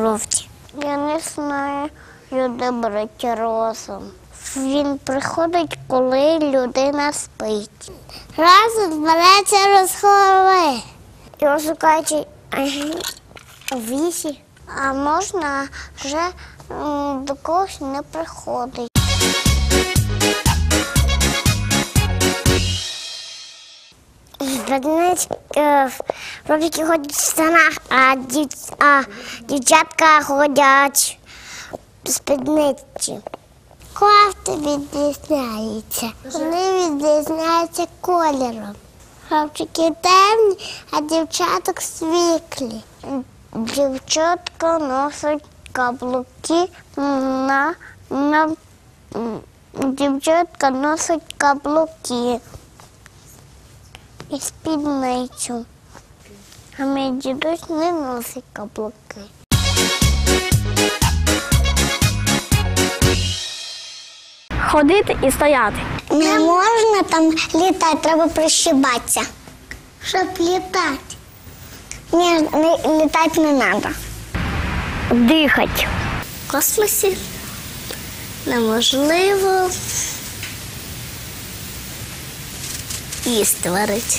жовті? Я не знаю, люди беруть розум. Він приходить, коли людина спить. Разом збереться розговори. Його шукають в вісі, А можна вже до когось не приходить. Ведмедь е, ходять в штанах, а дівчатка ходять в спідниці. Кофти відрізняються. Вони відрізняються кольором. Хлопчики темні, а дівчаток світлі. Дівчатка носить каблуки на, на дівчатка носить каблуки і спідницю. А мій дідусь не носить каблуки. Ходити і стояти. Не можна там літати, треба прищибатися. Щоб літати. Ні, не, літати не треба. Дихати. В космосі неможливо їсти варити.